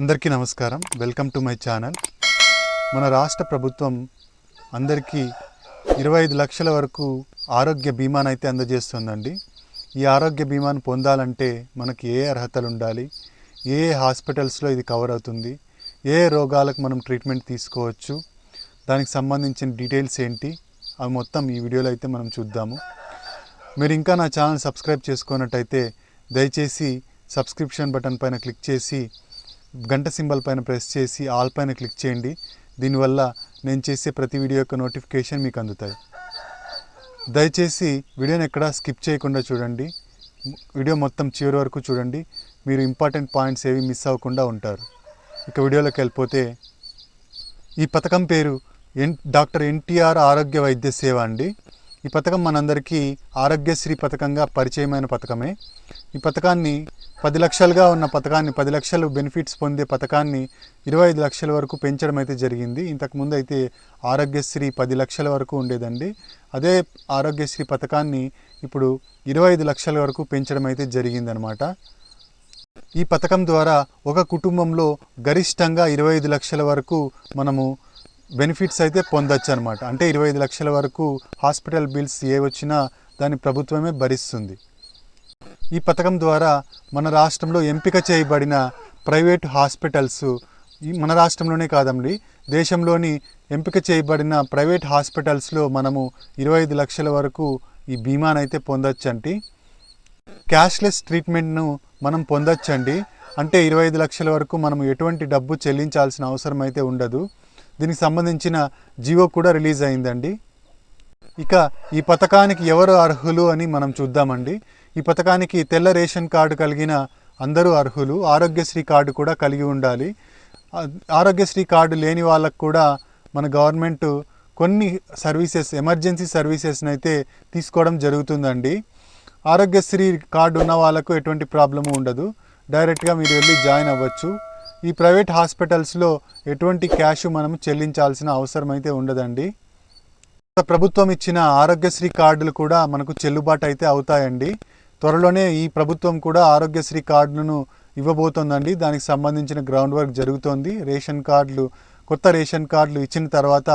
అందరికీ నమస్కారం. Welcome to my channel. మన రాష్ట్ర ప్రభుత్వం అందరికీ ఇరవై ఐదు లక్షల వరకు ఆరోగ్య బీమాను అయితే అందజేస్తుందండి. ఈ ఆరోగ్య బీమాను పొందాలంటే మనకి ఏ అర్హతలు ఉండాలి? ఏ ఏ హాస్పిటల్స్లో ఇది కవర్ అవుతుంది? ఏ ఏ రోగాలకు మనం ట్రీట్మెంట్ తీసుకోవచ్చు? దానికి సంబంధించిన డీటెయిల్స్ ఏంటి? అవి మొత్తం ఈ వీడియోలో అయితే మనం చూద్దాము. మీరు ఇంకా నా ఛానల్ సబ్స్క్రైబ్ చేసుకున్నట్టయితే దయచేసి సబ్స్క్రిప్షన్ బటన్ పైన క్లిక్ చేసి గంట సింబల్ పైన ప్రెస్ చేసి ఆల్ పైన క్లిక్ చేయండి. దీనివల్ల నేను చేసే ప్రతి వీడియో యొక్క నోటిఫికేషన్ మీకు అందుతాయి. దయచేసి వీడియోని ఎక్కడా స్కిప్ చేయకుండా చూడండి. వీడియో మొత్తం చివరి వరకు చూడండి. మీరు ఇంపార్టెంట్ పాయింట్స్ ఏవి మిస్ అవ్వకుండా ఉంటారు. ఇక వీడియోలోకి వెళ్ళిపోతే ఈ పథకం పేరు ఎన్ డాక్టర్ ఎన్టీఆర్ ఆరోగ్య వైద్య సేవ అండి. ఈ పథకం మనందరికీ ఆరోగ్యశ్రీ పథకంగా పరిచయమైన పథకమే. ఈ పథకాన్ని పది లక్షలుగా ఉన్న పథకాన్ని పది లక్షలు బెనిఫిట్స్ పొందే పథకాన్ని ఇరవై ఐదు లక్షల వరకు పెంచడం అయితే జరిగింది. ఇంతకుముందు అయితే ఆరోగ్యశ్రీ పది లక్షల వరకు ఉండేదండి. అదే ఆరోగ్యశ్రీ పథకాన్ని ఇప్పుడు ఇరవై ఐదు లక్షల వరకు పెంచడం అయితే జరిగిందనమాట ఈ పథకం ద్వారా ఒక కుటుంబంలో గరిష్టంగా ఇరవై ఐదు లక్షల వరకు మనము బెనిఫిట్స్ అయితే పొందొచ్చు అనమాట అంటే ఇరవై ఐదు లక్షల వరకు హాస్పిటల్ బిల్స్ ఏ వచ్చినా దాన్ని ప్రభుత్వమే భరిస్తుంది. ఈ పథకం ద్వారా మన రాష్ట్రంలో ఎంపిక చేయబడిన ప్రైవేట్ హాస్పిటల్స్ మన రాష్ట్రంలోనే కాదండి దేశంలోని ఎంపిక చేయబడిన ప్రైవేట్ హాస్పిటల్స్లో మనము ఇరవై ఐదు లక్షల వరకు ఈ బీమానైతే పొందొచ్చండి. క్యాష్లెస్ ట్రీట్మెంట్ను మనం పొందొచ్చండి. అంటే ఇరవై ఐదు లక్షల వరకు మనం ఎటువంటి డబ్బు చెల్లించాల్సిన అవసరం అయితే ఉండదు. దీనికి సంబంధించిన జీవో కూడా రిలీజ్ అయిందండి. ఇక ఈ పథకానికి ఎవరు అర్హులు అని మనం చూద్దామండి. ఈ పథకానికి తెల్ల రేషన్ కార్డు కలిగిన అందరూ అర్హులు ఆరోగ్యశ్రీ కార్డు కూడా కలిగి ఉండాలి. ఆరోగ్యశ్రీ కార్డు లేని వాళ్ళకు కూడా మన గవర్నమెంట్ కొన్ని సర్వీసెస్ ఎమర్జెన్సీ సర్వీసెస్ని అయితే తీసుకోవడం జరుగుతుందండి. ఆరోగ్యశ్రీ కార్డు ఉన్న వాళ్ళకు ఎటువంటి ప్రాబ్లము ఉండదు. డైరెక్ట్గా మీరు వెళ్ళి జాయిన్ అవ్వచ్చు. ఈ ప్రైవేట్ హాస్పిటల్స్లో ఎటువంటి క్యాష్ మనం చెల్లించాల్సిన అవసరం అయితే ఉండదండి. ప్రభుత్వం ఇచ్చిన ఆరోగ్యశ్రీ కార్డులు కూడా మనకు చెల్లుబాటు అయితే అవుతాయండి. త్వరలోనే ఈ ప్రభుత్వం కూడా ఆరోగ్యశ్రీ కార్డులను ఇవ్వబోతోందండి. దానికి సంబంధించిన గ్రౌండ్ వర్క్ జరుగుతోంది. రేషన్ కార్డులు కొత్త రేషన్ కార్డులు ఇచ్చిన తర్వాత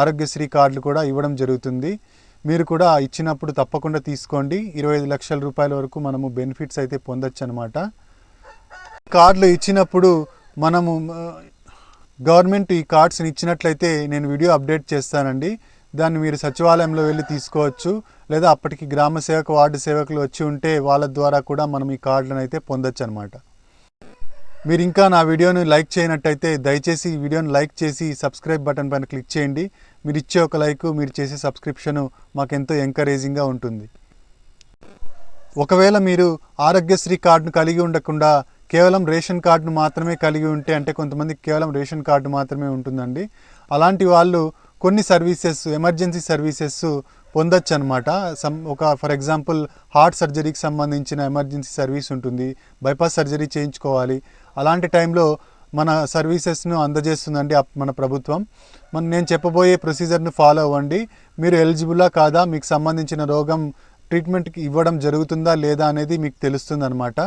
ఆరోగ్యశ్రీ కార్డులు కూడా ఇవ్వడం జరుగుతుంది. మీరు కూడా ఇచ్చినప్పుడు తప్పకుండా తీసుకోండి. ఇరవై ఐదు లక్షల రూపాయల వరకు మనము బెనిఫిట్స్ అయితే పొందొచ్చు అనమాట కార్డులు ఇచ్చినప్పుడు మనము గవర్నమెంట్ ఈ కార్డ్స్ని ఇచ్చినట్లయితే నేను వీడియో అప్డేట్ చేస్తానండి. దాన్ని మీరు సచివాలయంలో వెళ్ళి తీసుకోవచ్చు. లేదా అప్పటికి గ్రామ సేవకు వార్డు సేవకులు వచ్చి ఉంటే వాళ్ళ ద్వారా కూడా మనం ఈ కార్డులను అయితే పొందొచ్చు అనమాట మీరు ఇంకా నా వీడియోని లైక్ చేయనట్టయితే దయచేసి ఈ వీడియోని లైక్ చేసి సబ్స్క్రైబ్ బటన్ పైన క్లిక్ చేయండి. మీరు ఇచ్చే ఒక లైక్ మీరు చేసే సబ్స్క్రిప్షను మాకెంతో ఎంకరేజింగ్గా ఉంటుంది. ఒకవేళ మీరు ఆరోగ్యశ్రీ కార్డును కలిగి ఉండకుండా కేవలం రేషన్ కార్డును మాత్రమే కలిగి ఉంటే అంటే కొంతమంది కేవలం రేషన్ కార్డు మాత్రమే ఉంటుందండి. అలాంటి వాళ్ళు కొన్ని సర్వీసెస్ ఎమర్జెన్సీ సర్వీసెస్ పొందొచ్చు అనమాట సమ్ ఒక ఫర్ ఎగ్జాంపుల్ హార్ట్ సర్జరీకి సంబంధించిన ఎమర్జెన్సీ సర్వీస్ ఉంటుంది. బైపాస్ సర్జరీ చేయించుకోవాలి. అలాంటి టైంలో మన సర్వీసెస్ను అందజేస్తుందండి అప్- మన ప్రభుత్వం. మన నేను చెప్పబోయే ప్రొసీజర్ను ఫాలో అవ్వండి. మీరు ఎలిజిబులా కాదా? మీకు సంబంధించిన రోగం ట్రీట్మెంట్కి ఇవ్వడం జరుగుతుందా లేదా అనేది మీకు తెలుస్తుంది అనమాట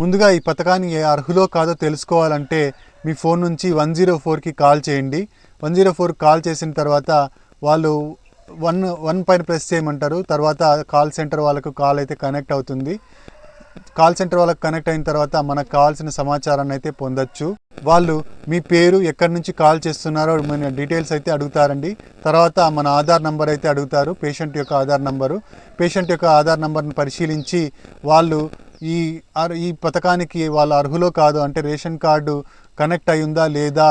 ముందుగా ఈ పథకాన్ని ఏ అర్హులో కాదో తెలుసుకోవాలంటే మీ ఫోన్ నుంచి వన్ జీరో ఫోర్కి కాల్ చేయండి. వన్ జీరో ఫోర్ కాల్ చేసిన తర్వాత వాళ్ళు వన్ వన్ పైన ప్రెస్ చేయమంటారు. తర్వాత కాల్ సెంటర్ వాళ్ళకు కాల్ అయితే కనెక్ట్ అవుతుంది. కాల్ సెంటర్ వాళ్ళకి కనెక్ట్ అయిన తర్వాత మనకు కావాల్సిన సమాచారాన్ని అయితే పొందొచ్చు. వాళ్ళు మీ పేరు ఎక్కడి నుంచి కాల్ చేస్తున్నారో మన డీటెయిల్స్ అయితే అడుగుతారండి. తర్వాత మన ఆధార్ నంబర్ అయితే అడుగుతారు. పేషెంట్ యొక్క ఆధార్ నంబరు. పేషెంట్ యొక్క ఆధార్ నంబర్ని పరిశీలించి వాళ్ళు ఈ ఈ పథకానికి వాళ్ళు అర్హులో కాదు అంటే రేషన్ కార్డు కనెక్ట్ అయ్యిందా లేదా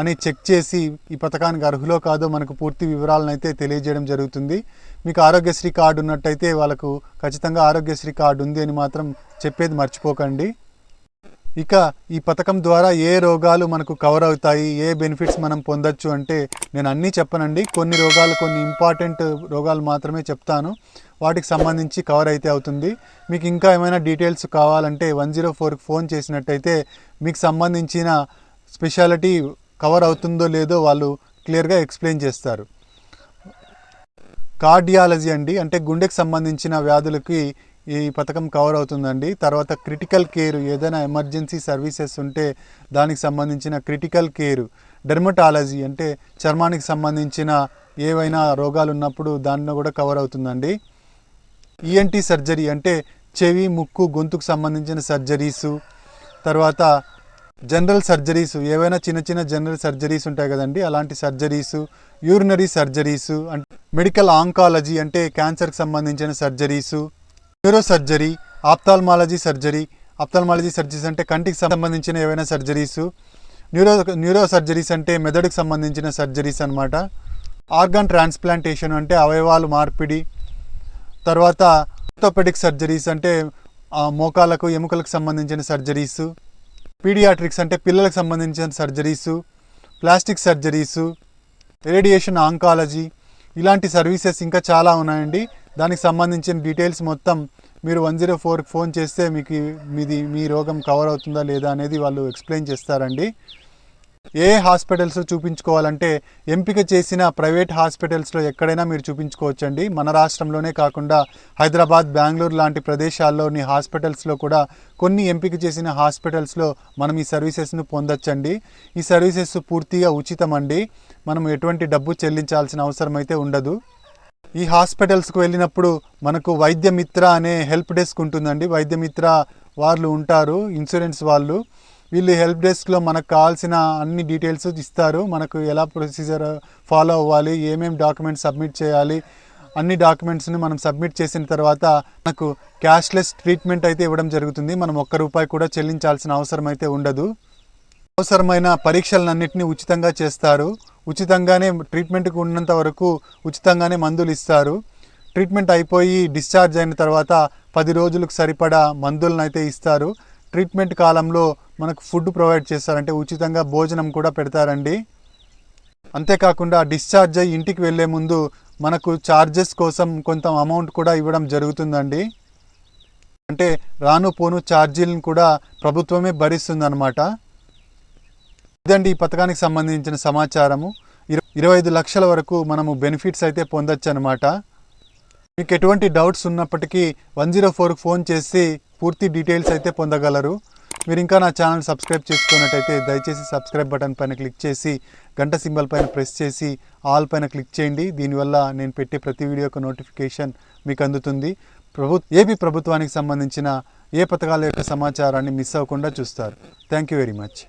అని చెక్ చేసి ఈ పథకానికి అర్హులో కాదో మనకు పూర్తి వివరాలను అయితే తెలియజేయడం జరుగుతుంది. మీకు ఆరోగ్యశ్రీ కార్డు ఉన్నట్టయితే వాళ్ళకు ఖచ్చితంగా ఆరోగ్యశ్రీ కార్డు ఉంది అని మాత్రం చెప్పేది మర్చిపోకండి. ఇక ఈ పథకం ద్వారా ఏ రోగాలు మనకు కవర్ అవుతాయి ఏ బెనిఫిట్స్ మనం పొందొచ్చు అంటే నేను అన్నీ చెప్పనండి. కొన్ని రోగాలు కొన్ని ఇంపార్టెంట్ రోగాలు మాత్రమే చెప్తాను. వాటికి సంబంధించి కవర్ అయితే అవుతుంది. మీకు ఇంకా ఏమైనా డీటెయిల్స్ కావాలంటే వన్ జీరో ఫోర్కి ఫోన్ చేసినట్టయితే మీకు సంబంధించిన స్పెషాలిటీ కవర్ అవుతుందో లేదో వాళ్ళు క్లియర్గా ఎక్స్ప్లెయిన్ చేస్తారు. కార్డియాలజీ అండి అంటే గుండెకు సంబంధించిన వ్యాధులకి ఈ పథకం కవర్ అవుతుందండి. తర్వాత క్రిటికల్ కేర్ ఏదైనా ఎమర్జెన్సీ సర్వీసెస్ ఉంటే దానికి సంబంధించిన క్రిటికల్ కేర్ డెర్మటాలజీ అంటే చర్మానికి సంబంధించిన ఏవైనా రోగాలు ఉన్నప్పుడు దానిలో కూడా కవర్ అవుతుందండి. ఈఎన్టీ సర్జరీ అంటే చెవి ముక్కు గొంతుకు సంబంధించిన సర్జరీసు తర్వాత జనరల్ సర్జరీస్ ఏవైనా చిన్న చిన్న జనరల్ సర్జరీస్ ఉంటాయి కదండి అలాంటి సర్జరీస్ యూరినరీ సర్జరీస్ అంటే మెడికల్ ఆంకాలజీ అంటే క్యాన్సర్కి సంబంధించిన surgeries neuro surgery ophthalmology surgery ophthalmology surgeries అంటే కంటికి సంబంధించిన ఏవైనా సర్జరీసు న్యూరో న్యూరో సర్జరీస్ అంటే మెదడుకు సంబంధించిన సర్జరీస్ అనమాట ఆర్గాన్ ట్రాన్స్ప్లాంటేషన్ అంటే అవయవాలు మార్పిడి తర్వాత ఆర్థోపెడిక్ సర్జరీస్ అంటే మోకాలకు ఎముకలకు సంబంధించిన సర్జరీసు పీడియాట్రిక్స్ అంటే పిల్లలకు సంబంధించిన surgeries plastic surgeries radiation oncology ఇలాంటి సర్వీసెస్ ఇంకా చాలా ఉన్నాయండి. దానికి సంబంధించిన డీటెయిల్స్ మొత్తం మీరు వన్ జీరో ఫోర్కి ఫోన్ చేస్తే మీకు మీది మీ రోగం కవర్ అవుతుందా లేదా అనేది వాళ్ళు ఎక్స్ప్లెయిన్ చేస్తారండి. ఏ హాస్పిటల్స్ చూపించుకోవాలంటే ఎంపిక చేసిన ప్రైవేట్ హాస్పిటల్స్లో ఎక్కడైనా మీరు చూపించుకోవచ్చండి. మన రాష్ట్రంలోనే కాకుండా హైదరాబాద్ బెంగళూరు లాంటి ప్రదేశాల్లోని హాస్పిటల్స్లో కూడా కొన్ని ఎంపిక చేసిన హాస్పిటల్స్లో మనం ఈ సర్వీసెస్ను పొందొచ్చండి. ఈ సర్వీసెస్ పూర్తిగా ఉచితం అండి మనం ఎటువంటి డబ్బు చెల్లించాల్సిన అవసరం అయితే ఉండదు. ఈ హాస్పిటల్స్కు వెళ్ళినప్పుడు మనకు వైద్యమిత్ర అనే హెల్ప్ డెస్క్ ఉంటుందండి. వైద్యమిత్ర వాళ్ళు ఉంటారు ఇన్సూరెన్స్ వాళ్ళు. వీళ్ళు హెల్ప్ డెస్క్లో మనకు కావాల్సిన అన్ని డీటెయిల్స్ ఇస్తారు. మనకు ఎలా ప్రొసీజర్ ఫాలో అవ్వాలి ఏమేమి డాక్యుమెంట్స్ సబ్మిట్ చేయాలి అన్ని డాక్యుమెంట్స్ని మనం సబ్మిట్ చేసిన తర్వాత మనకు క్యాష్లెస్ ట్రీట్మెంట్ అయితే ఇవ్వడం జరుగుతుంది. మనం ఒక్క రూపాయి కూడా చెల్లించాల్సిన అవసరం అయితే ఉండదు. అవసరమైన పరీక్షలన్నింటినీ ఉచితంగా చేస్తారు. ఉచితంగానే ట్రీట్మెంట్కి ఉన్నంత వరకు ఉచితంగానే మందులు ఇస్తారు. ట్రీట్మెంట్ అయిపోయి డిశ్చార్జ్ అయిన తర్వాత పది రోజులకు సరిపడా మందులను అయితే ఇస్తారు. ట్రీట్మెంట్ కాలంలో మనకు ఫుడ్ ప్రొవైడ్ చేస్తారంటే ఉచితంగా భోజనం కూడా పెడతారండి. అంతేకాకుండా డిశ్చార్జ్ అయ్యి ఇంటికి వెళ్ళే ముందు మనకు చార్జెస్ కోసం కొంత అమౌంట్ కూడా ఇవ్వడం జరుగుతుందండి. అంటే రాను పోను ఛార్జీలను కూడా ప్రభుత్వమే భరిస్తుందన్నమాట. ఇదండి ఈ పథకానికి సంబంధించిన సమాచారము. ఇరవై ఐదు లక్షల వరకు మనము బెనిఫిట్స్ అయితే పొందొచ్చు అనమాట మీకు ఎటువంటి డౌట్స్ ఉన్నప్పటికీ వన్ జీరో ఫోర్కి ఫోన్ చేసి పూర్తి డీటెయిల్స్ అయితే పొందగలరు. మీరు ఇంకా నా ఛానల్ సబ్స్క్రైబ్ చేసుకున్నట్టయితే దయచేసి సబ్స్క్రైబ్ బటన్ పైన క్లిక్ చేసి గంట సింబల్ పైన ప్రెస్ చేసి ఆల్ పైన క్లిక్ చేయండి. దీనివల్ల నేను పెట్టే ప్రతి వీడియో యొక్క నోటిఫికేషన్ మీకు అందుతుంది. ప్రభు ఏపీ ప్రభుత్వానికి సంబంధించిన ఏ పథకాల యొక్క సమాచారాన్ని మిస్ అవ్వకుండా చూస్తారు. Thank you very much.